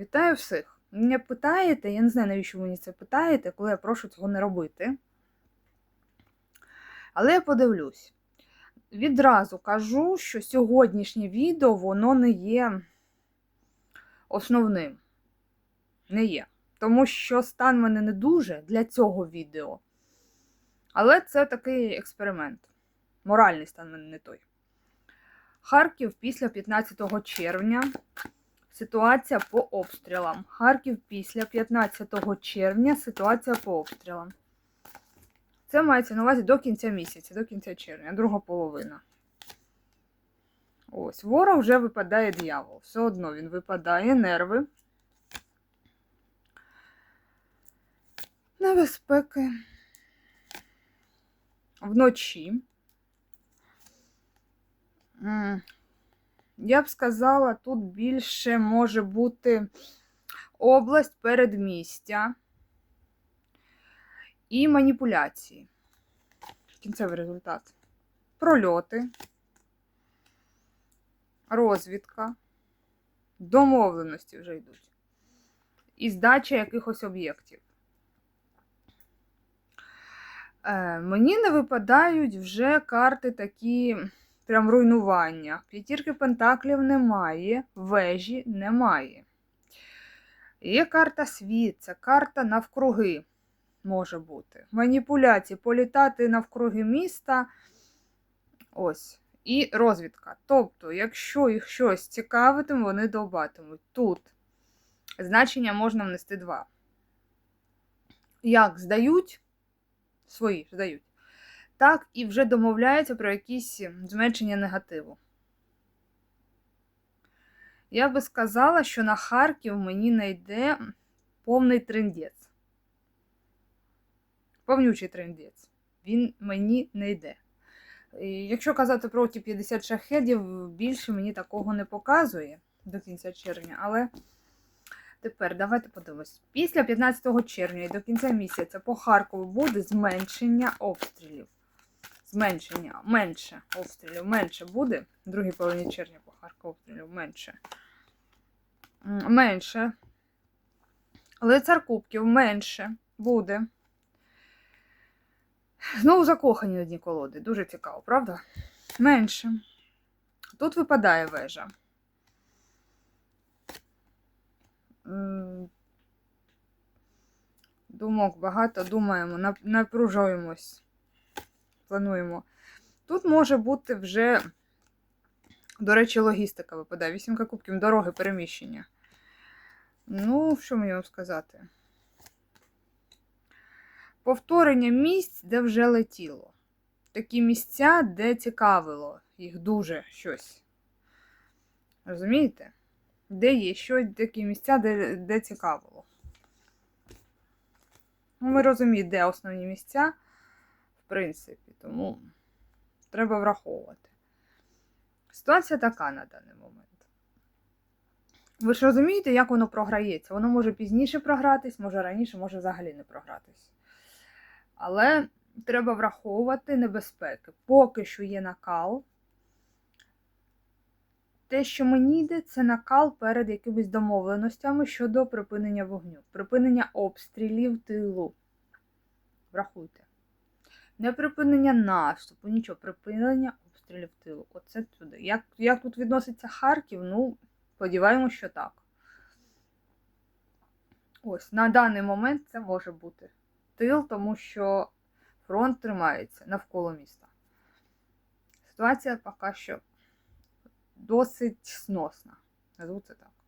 Вітаю всіх! Мене питаєте, я не знаю, навіщо ви мені це питаєте, коли я прошу цього не робити. Але я подивлюсь. Відразу кажу, що сьогоднішнє відео воно не є основним. Не є. Тому що стан мене не дуже для цього відео. Але це такий експеримент. Моральний стан мене не той. Харків після 15 червня. Ситуація по обстрілам. Харків після 15 червня. Ситуація по обстрілам. Це мається на увазі до кінця місяця, до кінця червня, друга половина. Ось, ворог вже випадає дьявол. Все одно він випадає, нерви. Небезпеки. Вночі. Я б сказала, тут більше може бути область передмістя і маніпуляції. Кінцевий результат. Прольоти, розвідка, домовленості вже йдуть. І здача якихось об'єктів. Е, мені не випадають вже карти такі прям руйнування. П'ятірки пентаклів немає, вежі немає. Є карта світ, це карта навкруги може бути. Маніпуляції, політати навкруги міста. Ось. І розвідка. Тобто, якщо їх щось цікавитиме, вони довбатимуть. Тут значення можна внести два. Як здають, свої здають, так і вже домовляються про якісь зменшення негативу. Я би сказала, що на Харків мені не йде повний трендець. Повнючий трендець. Він мені не йде. Якщо казати про ті 50 шахедів, більше мені такого не показує до кінця червня. Але тепер давайте подивимось. Після 15 червня і до кінця місяця по Харкову буде зменшення обстрілів. Зменшення, менше обстрілів, менше буде. В другій половині червня по Харкову обстрілів менше. Менше. Лицар Кубків менше буде. Знову закохані на дні колоди. Дуже цікаво, правда? Менше. Тут випадає вежа. Думок багато, думаємо, напружуємось, плануємо. Тут може бути вже, до речі, логістика випадає. Вісімка кубків, дороги, переміщення. Ну, що мені вам сказати? Повторення місць, де вже летіло. Такі місця, де цікавило їх дуже щось. Розумієте? Де є щось, такі місця, де, де цікавило. Ну, ми розуміємо, де основні місця, принципі, тому треба враховувати. Ситуація така на даний момент. Ви ж розумієте, як воно програється? Воно може пізніше програтись, може раніше, може взагалі не програтись. Але треба враховувати небезпеки. Поки що є накал. Те, що мені йде, це накал перед якимись домовленостями щодо припинення вогню, припинення обстрілів тилу. Врахуйте. Не припинення наступу, нічого, припинення обстрілів тилу. Оце туди. Як, як тут відноситься Харків? Ну, сподіваємось, що так. Ось, на даний момент це може бути тил, тому що фронт тримається навколо міста. Ситуація поки що досить сносна. Назву це так.